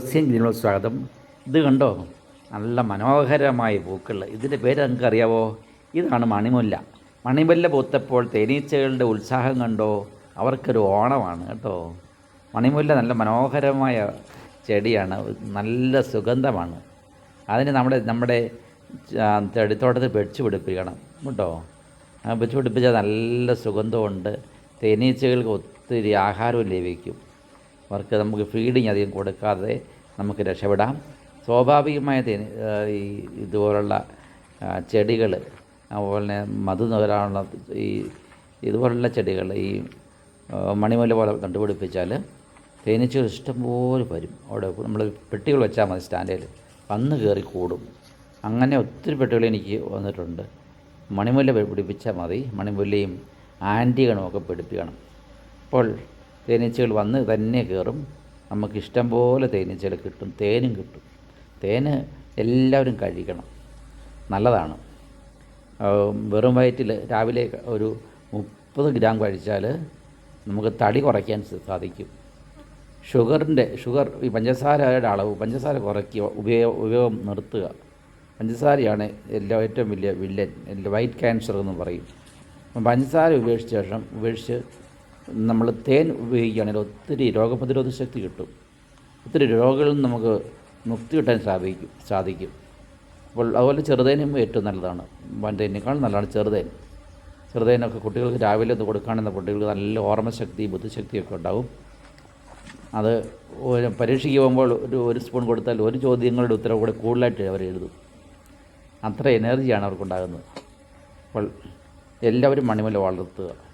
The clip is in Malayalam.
സസ്യം ഇതിനുള്ള സ്വാഗതം. ഇത് കണ്ടോ? നല്ല മനോഹരമായ പൂക്കൾ ഇതിന്റെ പേര് നിങ്ങൾക്ക് അറിയാവോ ഇതാണ് മണിമുല്ല. മണിമുല്ല പൂത്തപ്പോൾ തേനീച്ചകളുടെ ഉത്സാഹം കണ്ടോ? അവർക്കൊരു ഓണമാണ് കേട്ടോ. മണിമുല്ല നല്ല മനോഹരമായ ചെടിയാണ്. നല്ല സുഗന്ധമാണ്. അതിന് നമ്മുടെ നമ്മുടെ ചെടിത്തോട്ടത്തിൽ വെച്ച് പിടിപ്പിക്കണം കേട്ടോ. വെച്ച് പിടിപ്പിച്ചാൽ നല്ല സുഗന്ധമുണ്ട്. തേനീച്ചകൾക്ക് ഒത്തിരി ആഹാരവും ലഭിക്കും. അവർക്ക് നമുക്ക് ഫീഡിങ് അധികം കൊടുക്കാതെ നമുക്ക് രക്ഷപ്പെടാം. സ്വാഭാവികമായ ഈ ഇതുപോലുള്ള ചെടികൾ അതുപോലെ തന്നെ മധു നുകരാനുള്ള ഈ ഇതുപോലുള്ള ചെടികൾ ഈ മണിമല പോലെ കണ്ടുപിടിപ്പിച്ചാൽ തേനീച്ചകൾ ഇഷ്ടംപോലെ വരും. അവിടെ നമ്മൾ പെട്ടികൾ വെച്ചാൽ മതി സ്റ്റാൻഡിൽ വന്ന് കയറി കൂടും. അങ്ങനെ ഒത്തിരി പെട്ടികൾ എനിക്ക് വന്നിട്ടുണ്ട്. മണിമുല്ല പിടിപ്പിച്ചാൽ മതി. മണിമുല്ലയും ആന്റികളും ഒക്കെ പിടിപ്പിക്കണം. അപ്പോൾ തേനീച്ചകൾ വന്ന് തന്നെ കയറും. നമുക്ക് ഇഷ്ടം പോലെ തേനീച്ചകൾ കിട്ടും. തേനും കിട്ടും. തേന് എല്ലാവരും കഴിക്കണം. നല്ലതാണ്. വെറും വയറ്റിൽ രാവിലെ ഒരു മുപ്പത് ഗ്രാം കഴിച്ചാൽ നമുക്ക് തടി കുറയ്ക്കാൻ സാധിക്കും. ഷുഗറിന്റെ ഷുഗർ ഈ പഞ്ചസാരയുടെ അളവ് പഞ്ചസാര കുറയ്ക്കുക ഉപയോഗ ഉപയോഗം നിർത്തുക. പഞ്ചസാരയാണ് എല്ലാ ഏറ്റവും വലിയ വില്ലൻ വൈറ്റ് ക്യാൻസർ എന്ന് പറയും. പഞ്ചസാര ഉപേക്ഷിച്ച ശേഷം ഉപേക്ഷിച്ച് നമ്മൾ തേൻ ഉപയോഗിക്കുകയാണെങ്കിൽ ഒത്തിരി രോഗപ്രതിരോധ ശക്തി കിട്ടും. ഒത്തിരി രോഗങ്ങളിൽ നിന്ന് നമുക്ക് മുക്തി കിട്ടാൻ സാധിക്കും സാധിക്കും. അപ്പോൾ അതുപോലെ ചെറുതേനും ഏറ്റവും നല്ലതാണ്. വൻതേനേക്കാൾ നല്ലതാണ് ചെറുതേൻ. ചെറുതേനൊക്കെ കുട്ടികൾക്ക് രാവിലെ ഒന്ന് കൊടുക്കുകയാണെന്ന കുട്ടികൾക്ക് നല്ല ഓർമ്മശക്തി ബുദ്ധിശക്തിയൊക്കെ ഉണ്ടാവും. അത് പരീക്ഷയ്ക്ക് പോകുമ്പോൾ ഒരു ഒരു സ്പൂൺ കൊടുത്താൽ ഒരു ചോദ്യങ്ങളുടെ ഉത്തരവ് കൂടെ കൂടുതലായിട്ട് അവർ എഴുതും. അത്ര എനർജിയാണ് അവർക്കുണ്ടാകുന്നത്. അപ്പോൾ എല്ലാവരും മണിമല വളർത്തുക.